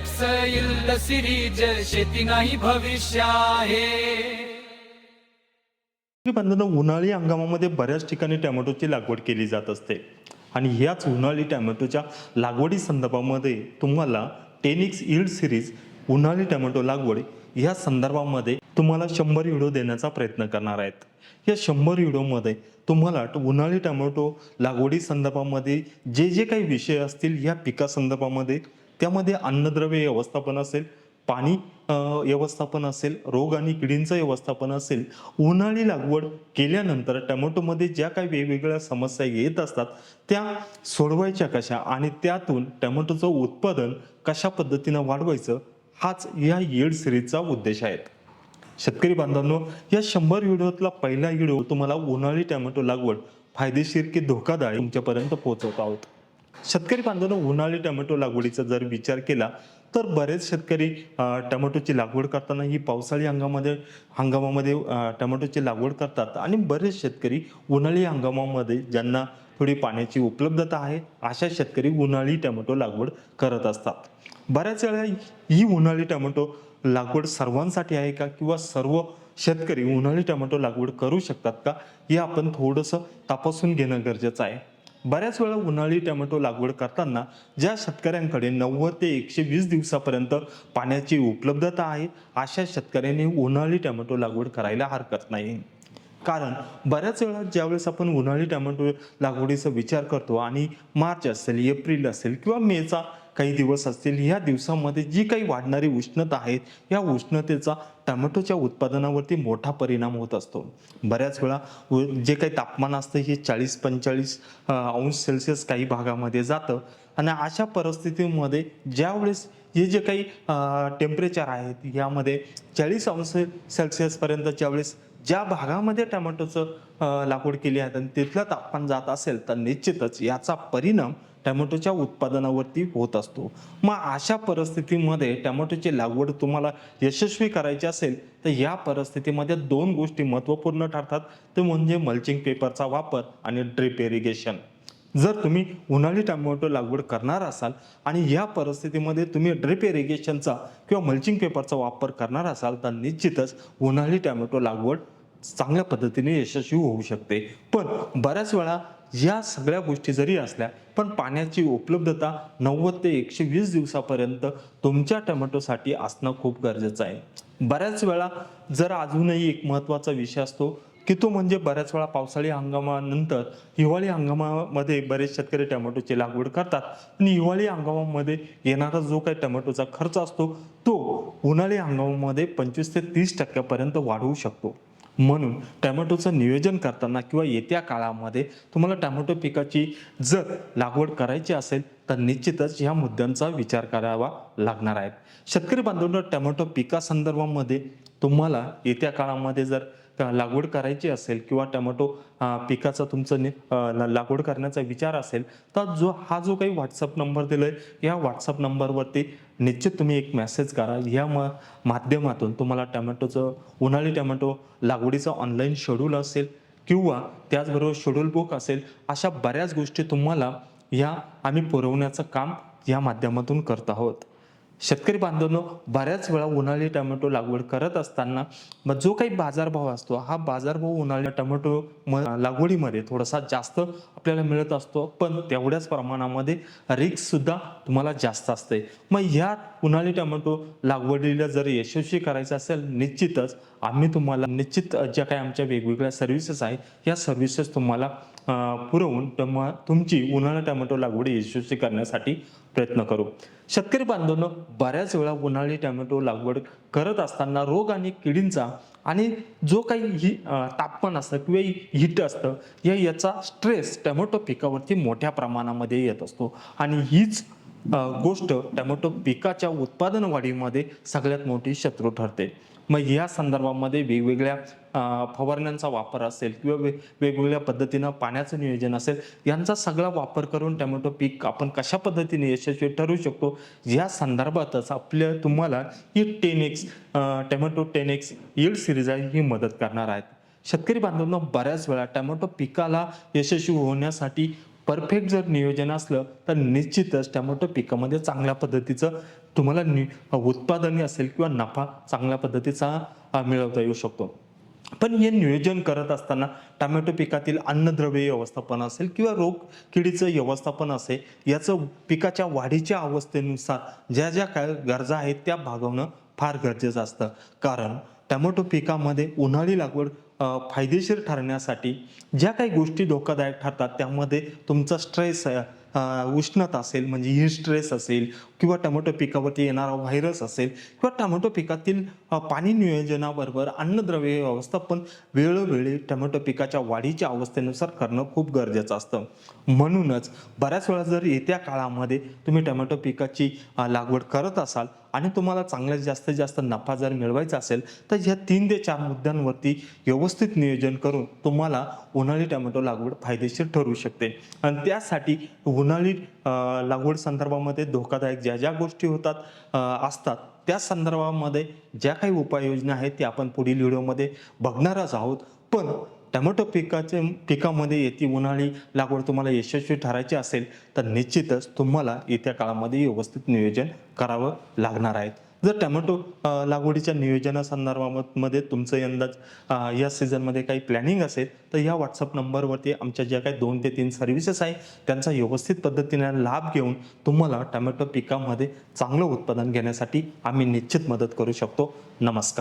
टेनेक्स yield series शेती नाही भविष्य आहे. बांधवांनो उन्हाळी हंगामामध्ये बऱ्याच ठिकाणी टॅमॅटोची लागवड केली जात असते. आणि ह्याच उन्हाळी टॅमॅटोच्या लागवडी संदर्भामध्ये तुम्हाला टेनिक्स इल्ड सिरीज उन्हाळी टॅमॅटो लागवड ह्या संदर्भामध्ये तुम्हाला शंभर व्हिडिओ देण्याचा प्रयत्न करणार आहेत. या शंभर व्हिडिओमध्ये तुम्हाला उन्हाळी टॅमॅटो लागवडी संदर्भामध्ये जे जे काही विषय असतील या पिका संदर्भामध्ये त्यामध्ये अन्नद्रव्य व्यवस्थापन असेल पाणी व्यवस्थापन असेल रोग आणि किडींचं व्यवस्थापन असेल उन्हाळी लागवड केल्यानंतर टमॅटोमध्ये ज्या काही वेगवेगळ्या समस्या येत असतात त्या सोडवायच्या कशा आणि त्यातून टमॅटोचं उत्पादन कशा पद्धतीनं वाढवायचं हाच या येड सिरीजचा उद्देश आहे. शेतकरी बांधवांनो या शंभर व्हिडिओतला पहिला व्हिडिओ तुम्हाला उन्हाळी टमॅटो लागवड फायदेशीर की धोकादायक तुमच्यापर्यंत पोहोचवत आहोत. शेतकरी बांधवांनो उन्हाळी टोमॅटो लागवडीचा जर विचार केला तर बरेच शेतकरी टोमॅटोची लागवड करताना ही पावसाळी हंगामामध्ये हंगामामध्ये टोमॅटोची लागवड करतात. आणि बरेच शेतकरी उन्हाळी हंगामामध्ये ज्यांना थोडी पाण्याची उपलब्धता आहे अशा शेतकरी उन्हाळी टोमॅटो लागवड करत असतात. बऱ्याच वेळा ही उन्हाळी टोमॅटो लागवड सर्वांसाठी आहे का? किंवा सर्व शेतकरी उन्हाळी टोमॅटो लागवड करू शकतात का? हे आपण थोडंसं तपासून घेणं गरजेचं आहे. बऱ्याच वेळा उन्हाळी टोमॅटो लागवड करताना ज्या शेतकऱ्यांकडे नव्वद ते एकशे वीस दिवसापर्यंत पाण्याची उपलब्धता आहे अशा शेतकऱ्यांनी उन्हाळी टोमॅटो लागवड करायला हरकत नाही. कारण बऱ्याच वेळा ज्यावेळेस आपण उन्हाळी टोमॅटो लागवडीचा विचार करतो आणि मार्च असेल एप्रिल असेल किंवा मेचा काही दिवस असतील ह्या दिवसामध्ये जी काही वाढणारी उष्णता आहे या उष्णतेचा टोमॅटोच्या उत्पादनावरती मोठा परिणाम होत असतो. बऱ्याच वेळा जे काही तापमान असतं हे चाळीस पंचेचाळीस अंश सेल्सिअस काही भागामध्ये जातं. आणि अशा परिस्थितीमध्ये ज्यावेळेस हे जे काही टेम्परेचर आहेत यामध्ये चाळीस अंश सेल्सिअसपर्यंत ज्यावेळेस ज्या भागामध्ये टमॅटोचं लागवड केली आहे आणि तिथलं तापमान जात असेल तर निश्चितच याचा परिणाम टोमॅटोच्या उत्पादनावरती होत असतो. मग अशा परिस्थितीमध्ये टोमॅटोची लागवड तुम्हाला यशस्वी करायची असेल तर या परिस्थितीमध्ये दोन गोष्टी महत्त्वपूर्ण ठरतात. ते म्हणजे मल्चिंग पेपरचा वापर आणि ड्रिप इरिगेशन जर तुम्ही उन्हाळी टोमॅटो लागवड करणार असाल आणि या परिस्थितीमध्ये तुम्ही ड्रिप इरिगेशनचा किंवा मल्चिंग पेपरचा वापर करणार असाल तर निश्चितच उन्हाळी टोमॅटो लागवड चांगल्या पद्धतीने यशस्वी होऊ शकते. पण बऱ्याच वेळा या सगळ्या गोष्टी जरी असल्या पण पाण्याची उपलब्धता नव्वद ते एकशे वीस दिवसापर्यंत तुमच्या टमॅटोसाठी असणं खूप गरजेचं आहे. बऱ्याच वेळा जर अजूनही एक महत्त्वाचा विषय असतो की तो म्हणजे बऱ्याच वेळा पावसाळी हंगामानंतर हिवाळी हंगामामध्ये बरेच शेतकरी टमॅटोची लागवड करतात. आणि हिवाळी हंगामामध्ये येणारा जो काही टोमॅटोचा खर्च असतो तो उन्हाळी हंगामामध्ये पंचवीस ते तीस टक्क्यापर्यंत वाढवू शकतो. म्हणून टॅमॅटोचं नियोजन करताना किंवा येत्या काळामध्ये तुम्हाला टॅमॅटो पिकाची जर लागवड करायची असेल तर निश्चितच ह्या मुद्द्यांचा विचार करावा लागणार आहे. शेतकरी बांधवांना टॅमॅटो पिका संदर्भामध्ये तुम्हाला येत्या काळामध्ये जर लागवड करायची असेल किंवा टमॅटो पिकाचा तुमचं नि- लागवड करण्याचा विचार असेल तर जो हा जो काही व्हॉट्सअप नंबर दिला आहे या व्हॉट्सअप नंबरवरती निश्चित तुम्ही एक मेसेज करा. या म माध्यमातून तुम्हाला टमॅटोचं उन्हाळी टोमॅटो लागवडीचं ऑनलाईन शेड्यूल असेल किंवा त्याचबरोबर शेड्यूल बुक असेल अशा बऱ्याच गोष्टी तुम्हाला या आम्ही पुरवण्याचं काम या माध्यमातून करत आहोत. शेतकरी बांधवांनो बऱ्याच वेळा उन्हाळी टोमॅटो लागवड करत असताना मग जो काही बाजारभाव असतो हा बाजारभाव उन्हाळी टोमॅटो लागवडीमध्ये थोडासा जास्त आपल्याला मिळत असतो पण तेवढ्याच प्रमाणामध्ये रिक्ससुद्धा तुम्हाला जास्त असते. मग ह्या उन्हाळी टोमॅटो लागवडीला जर यशस्वी करायचं असेल निश्चितच आम्ही तुम्हाला निश्चित ज्या काही आमच्या वेगवेगळ्या सर्व्हिसेस आहेत या सर्व्हिसेस तुम्हाला पुरवून तुम्हा तुमची उन्हाळा टोमॅटो लागवड यशस्वी करण्यासाठी प्रयत्न करू. शेतकरी बांधवांनो बऱ्याच वेळा उन्हाळी टोमॅटो लागवड करत असताना रोग आणि किडींचा आणि जो काही ही तापमान असतं किंवा हिट असतं या याचा स्ट्रेस टोमॅटो पिकावरती मोठ्या प्रमाणामध्ये येत असतो. आणि हीच गोष्ट टोमॅटो पिकाच्या उत्पादन वाढीमध्ये सगळ्यात मोठी शत्रू ठरते. मग या संदर्भामध्ये वेगवेगळ्या फवारण्यांचा वापर असेल किंवा वेगवेगळ्या पद्धतीनं पाण्याचं नियोजन असेल यांचा सगळा वापर करून टोमॅटो पीक आपण कशा पद्धतीने यशस्वी ठरू शकतो या संदर्भातच आपल्या तुम्हाला ही Tenex tomato tomato ten X series आहे ही मदत करणार आहेत. शेतकरी बांधवांना बऱ्याच वेळा टोमॅटो पिकाला यशस्वी होण्यासाठी परफेक्ट जर नियोजन असलं तर निश्चितच टॅमॅटो पिकामध्ये चांगल्या पद्धतीचं तुम्हाला नि उत्पादन असेल किंवा नफा चांगल्या पद्धतीचा मिळवता येऊ शकतो. पण हे नियोजन करत असताना टोमॅटो पिकातील अन्नद्रव्य व्यवस्थापन असेल किंवा रोग किडीचं व्यवस्थापन असेल याचं पिकाच्या वाढीच्या अवस्थेनुसार ज्या ज्या काय गरजा आहेत त्या भागवणं फार गरजेचं असतं. कारण टमॅटो पिकामध्ये उन्हाळी लागवड फायदेशीर ठरण्यासाठी ज्या काही गोष्टी धोकादायक ठरतात त्यामध्ये तुमचा स्ट्रेस उष्णता असेल म्हणजे ही स्ट्रेस असेल किंवा टमॅटो पिकावरती येणारा व्हायरस असेल किंवा टमॅटो पिकातील पाणी नियोजनाबरोबर अन्नद्रव्य व्यवस्थापन वेळोवेळी टोमॅटो पिकाच्या वाढीच्या अवस्थेनुसार करणं खूप गरजेचं असतं. म्हणूनच बऱ्याच वेळा जर येत्या काळामध्ये तुम्ही टमॅटो पिकाची लागवड करत असाल आणि तुम्हाला चांगल्यात जास्तीत जास्त नफा जर मिळवायचा असेल तर ह्या तीन ते चार मुद्द्यांवरती व्यवस्थित नियोजन करून तुम्हाला उन्हाळी टोमॅटो लागवड फायदेशीर ठरू शकते. आणि त्यासाठी उन्हाळी लागवड संदर्भामध्ये धोकादायक ज्या ज्या गोष्टी होतात असतात त्या संदर्भामध्ये ज्या काही उपाययोजना आहेत त्या आपण पुढील व्हिडिओमध्ये बघणारच आहोत. पण टमॅटो पिकाचे पिकामध्ये येते उन्हाळी लागवड तुम्हाला यशस्वी ठरायची असेल तर निश्चितच तुम्हाला येत्या काळामध्ये व्यवस्थित नियोजन करावं लागणार आहे. जर टमॅटो लागवडीच्या नियोजनासंदर्भामध्ये तुमचं यंदाच या सीझनमध्ये काही प्लॅनिंग असेल तर या व्हॉट्सअप नंबरवरती आमच्या ज्या काही दोन ते तीन सर्व्हिसेस आहे त्यांचा व्यवस्थित पद्धतीने लाभ घेऊन तुम्हाला टोमॅटो पिकामध्ये चांगलं उत्पादन घेण्यासाठी आम्ही निश्चित मदत करू शकतो. नमस्कार.